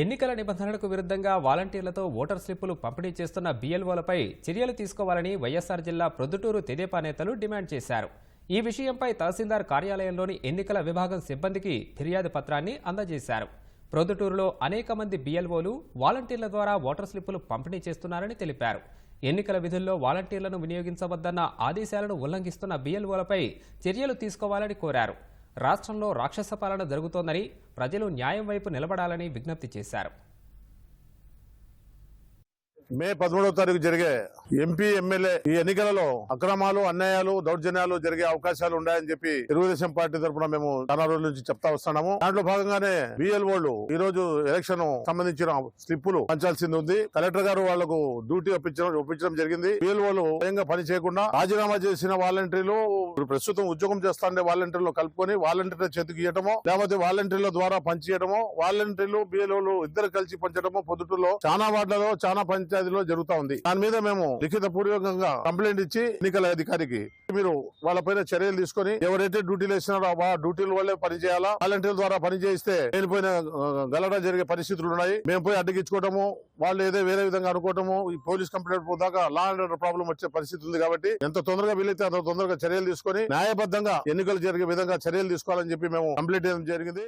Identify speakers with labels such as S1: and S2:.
S1: ఎన్నికల నిబంధనలకు విరుద్ధంగా వాలంటీర్లతో ఓటర్ స్లిప్పులు పంపిణీ చేస్తున్న బీఎల్ఓలపై చర్యలు తీసుకోవాలని వైఎస్సార్ జిల్లా ప్రొద్దుటూరు తెదేపా నేతలు డిమాండ్ చేశారు. ఈ విషయంపై తహసీల్దార్ కార్యాలయంలోని ఎన్నికల విభాగం సిబ్బందికి ఫిర్యాదు పత్రాన్ని అందజేశారు. ప్రొద్దుటూరులో అనేక మంది బీఎల్ఓలు వాలంటీర్ల ద్వారా ఓటర్ స్లిప్పులు పంపిణీ చేస్తున్నారని తెలిపారు. ఎన్నికల విధుల్లో వాలంటీర్లను వినియోగించవద్దన్న ఆదేశాలను ఉల్లంఘిస్తున్న బీఎల్ఓలపై చర్యలు తీసుకోవాలని కోరారు. రాష్ట్రంలో రాక్షస పాలన జరుగుతోందని ప్రజలు న్యాయం వైపు నిలబడాలని విజ్ఞప్తి చేశారు.
S2: మే పదమూడవ తారీఖు జరిగే ఎంపీ ఎమ్మెల్యే ఈ ఎన్నికలలో అక్రమాలు అన్యాయాలు దౌర్జన్యాలు జరిగే అవకాశాలు ఉన్నాయని చెప్పి తెలుగుదేశం పార్టీ తరఫున మేము చాలా రోజుల నుంచి చెప్తా వస్తున్నాము. దాంట్లో భాగంగానే బిఎల్ఓలు ఈ రోజు ఎలక్షన్ సంబంధించిన స్లిప్పులు పంచాల్సింది ఉంది. కలెక్టర్ గారు వాళ్ళకు డ్యూటీ ఒప్పించడం ఒప్పించడం జరిగింది. బిఎల్ఓలు స్వయంగా పని చేయకుండా రాజీనామా చేసిన వాలంటీర్లు ప్రస్తుతం ఉద్యోగం చేస్తాండే వాలంటీర్లు కలుపుకొని వాలంటీర్ల చేతికి ఇవ్వటమో లేకపోతే వాలంటీర్ల ద్వారా పనిచేయడమో వాలంటీర్లు బిఎల్ఓలు ఇద్దరు కలిసి పంచడమో పొద్దుటూరులో చాలా వార్డులలో చాలా పంచాయతీలో జరుగుతా ఉంది. దాని మీద మేము లిఖిత పూర్వకంగా కంప్లైంట్ ఇచ్చి ఎన్నికల అధికారికి మీరు వాళ్ళపైన చర్యలు తీసుకొని ఎవరైతే డ్యూటీలు వేసినారో ఆ డ్యూటీల వల్లే పనిచేయాలా వాలంటీర్ల ద్వారా పని చేయిస్తే వెళ్ళిపోయిన గలడ జరిగే పరిస్థితులు ఉన్నాయి. మేము పోయి అడ్డగించుకోవటము వాళ్ళు ఏదో వేరే విధంగా అనుకోవటము ఈ పోలీస్ కంప్లైంట్ పోదాకా లా అండ్ ఆర్డర్ ప్రాబ్లం వచ్చే పరిస్థితి ఉంది కాబట్టి ఎంత తొందరగా వీలైతే అంత తొందరగా చర్యలు తీసుకొని న్యాయబద్ధంగా ఎన్నికలు జరిగే విధంగా చర్యలు తీసుకోవాలని చెప్పి మేము కంప్లైంట్ చేయడం జరిగింది.